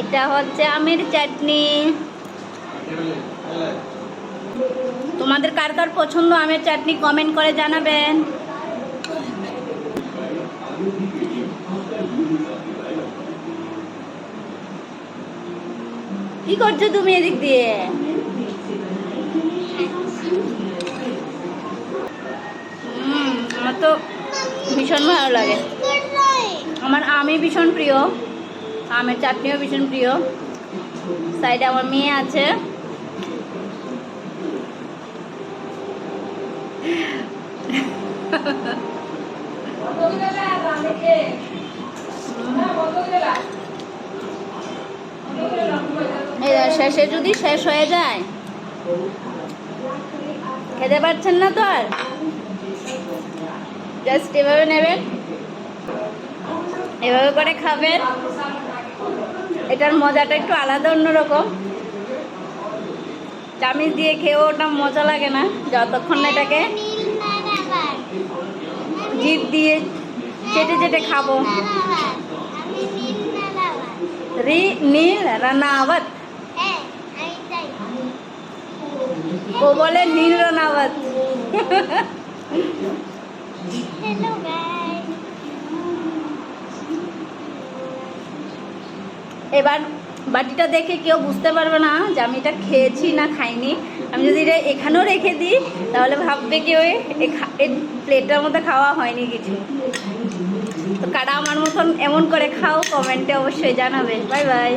এটা হচ্ছে আমের চাটনি। তোমাদের কার কার পছন্দ আমের চাটনি কমেন্ট করে জানাবেন। কি করছ তুমি এদিক দিয়ে? আমার তো ভীষণ ভালো লাগে। আমার আমি ভীষণ প্রিয়। আমের চাটনিও ভীষণ প্রিয়। সাইডে আমার মেয়ে আছে। শেষে যদি শেষ হয়ে যায়, খেতে পারছেন না তো আর? জাস্ট এভাবে নেবেন। এভাবে করে খাবেন। এটার মজাটা একটু আলাদা, অন্যরকম। চামিচ দিয়ে খেয়েও ওটা মজা লাগে না, যতক্ষণ না এটাকে জিভ দিয়ে চেটে চেটে খাব। রি, নীল রানাওয়াত ও বলে নীল রানাওয়াত এবার বাটিটা দেখে কেউ বুঝতে পারবে না যে আমি এটা খেয়েছি না খাইনি। আমি যদি এটা এখানেও রেখে দিই, তাহলে ভাববে কেউ এই প্লেটের মধ্যে খাওয়া হয়নি কিছু। তো কারা আমার মতন এমন করে খাও, কমেন্টে অবশ্যই জানাবে। Bye bye.